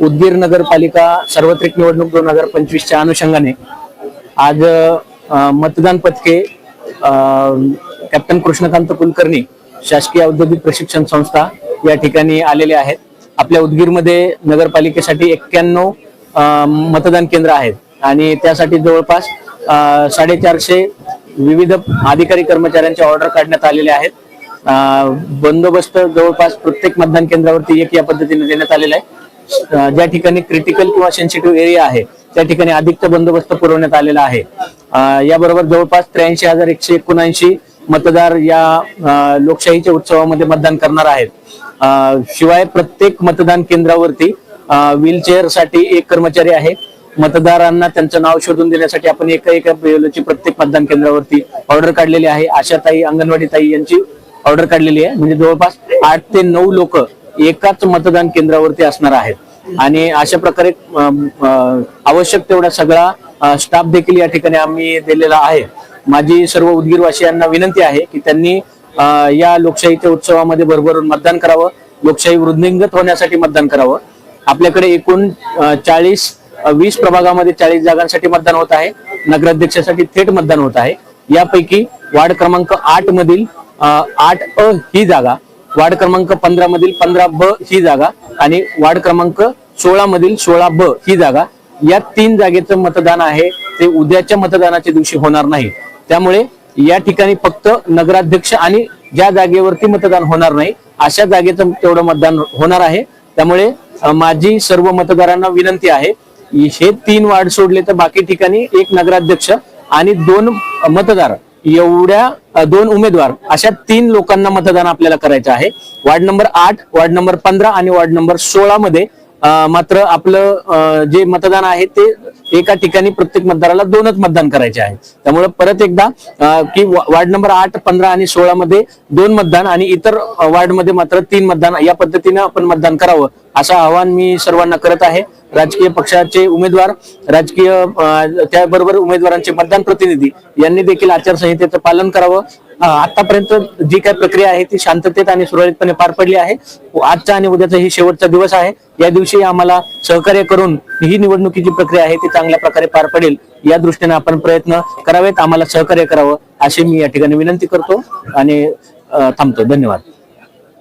उदगीर नगरपालिका सार्वत्रिक निवडणूक दोन हजार पंचवीसच्या अनुषंगाने आज मतदान पथके कॅप्टन कृष्णकांत कुलकर्णी शासकीय औद्योगिक प्रशिक्षण संस्था या ठिकाणी आलेले आहेत. आपल्या उदगीरमध्ये नगरपालिकेसाठी एक्क्याण्णव मतदान केंद्र आहेत आणि त्यासाठी जवळपास साडेचारशे विविध अधिकारी कर्मचाऱ्यांचे ऑर्डर काढण्यात आलेले आहेत. बंदोबस्त जवळपास प्रत्येक मतदान केंद्रावरती एक या पद्धतीने देण्यात आलेला आहे. ज्या ठिकाणी क्रिटिकल किंवा सेन्सिटिव्ह एरिया आहे त्या ठिकाणी अधिकचा बंदोबस्त पुरवण्यात आलेला आहे. याबरोबर जवळपास त्र्याऐंशी हजार एकशे एकोणऐंशी मतदार या लोकशाहीच्या उत्सवामध्ये मतदान करणार आहेत. शिवाय प्रत्येक मतदान केंद्रावरती व्हीलचेअरसाठी एक कर्मचारी आहे. मतदारांना त्यांचं नाव शोधून देण्यासाठी आपण एका एका प्रत्येक मतदान केंद्रावरती ऑर्डर काढलेली आहे. आशाताई अंगणवाडी ताई यांची ऑर्डर काढलेली आहे. म्हणजे जवळपास आठ ते नऊ लोक एकाच मतदान केंद्रावरती असणार आहेत. आणि अशा प्रकारे अ, आवश्यक तेवढा सगळा स्टाफ देखील या ठिकाणी आम्ही दिलेला आहे. माझी सर्व उदगीरवासियांना विनंती आहे की त्यांनी या लोकशाहीच्या उत्सवामध्ये भरभरून मतदान करावं. लोकशाही वृद्धिंगत होण्यासाठी मतदान करावं. आपल्याकडे एकूण चाळीस वीस प्रभागामध्ये चाळीस जागांसाठी मतदान होत आहे. नगराध्यक्षासाठी थेट मतदान होत आहे. यापैकी वार्ड क्रमांक आठ मधील आठ अ ही जागा वार्ड क्रमांक पंधरा मधील पंधरा ब ही जागा आणि वार्ड क्रमांक सोळा मधील सोळा ब ही जागा. या तीन जागेचं मतदान आहे. ते उद्याच्या मतदानाच्या दिवशी होणार नाही. त्यामुळे या ठिकाणी फक्त नगराध्यक्ष आणि ज्या जागेवरती मतदान होणार नाही अशा जागेचं तेवढं मतदान होणार आहे. त्यामुळे माझी सर्व मतदारांना विनंती आहे हे तीन वार्ड सोडले तर बाकी ठिकाणी एक नगराध्यक्ष आणि दोन मतदार. एवढ्या दोन उमेदवार. अशा तीन लोकांना मतदान आपल्याला करायचं आहे. वार्ड नंबर आठ वार्ड नंबर पंधरा आणि वार्ड नंबर सोळा मध्ये मात्र आपलं जे मतदान आहे ते एका ठिकाणी प्रत्येक मतदाराला दोनच मतदान करायचे आहे. त्यामुळे परत एकदा की वार्ड नंबर आठ पंधरा आणि सोळा मध्ये दोन मतदान आणि इतर वार्डमध्ये मात्र तीन मतदान या पद्धतीने आपण मतदान करावं. असं आवाहन मी सर्वांना करत आहे. राजकीय पक्षाचे उमेदवार राजकीय त्याबरोबर उमेदवारांचे मतदान प्रतिनिधी यांनी देखील आचारसंहितेचं पालन करावं. आतापर्यंत जी काही प्रक्रिया आहे ती शांततेत आणि सुरळीतपणे पार पडली आहे. आजचा आणि उद्याचा ही शेवटचा दिवस आहे. या दिवशी आम्हाला सहकार्य करून ही निवडणुकीची प्रक्रिया आहे ती चांगल्या प्रकारे पार पडेल. या दृष्टीने आपण प्रयत्न करावेत. आम्हाला सहकार्य करावं अशी मी या ठिकाणी विनंती करतो आणि थांबतो. धन्यवाद.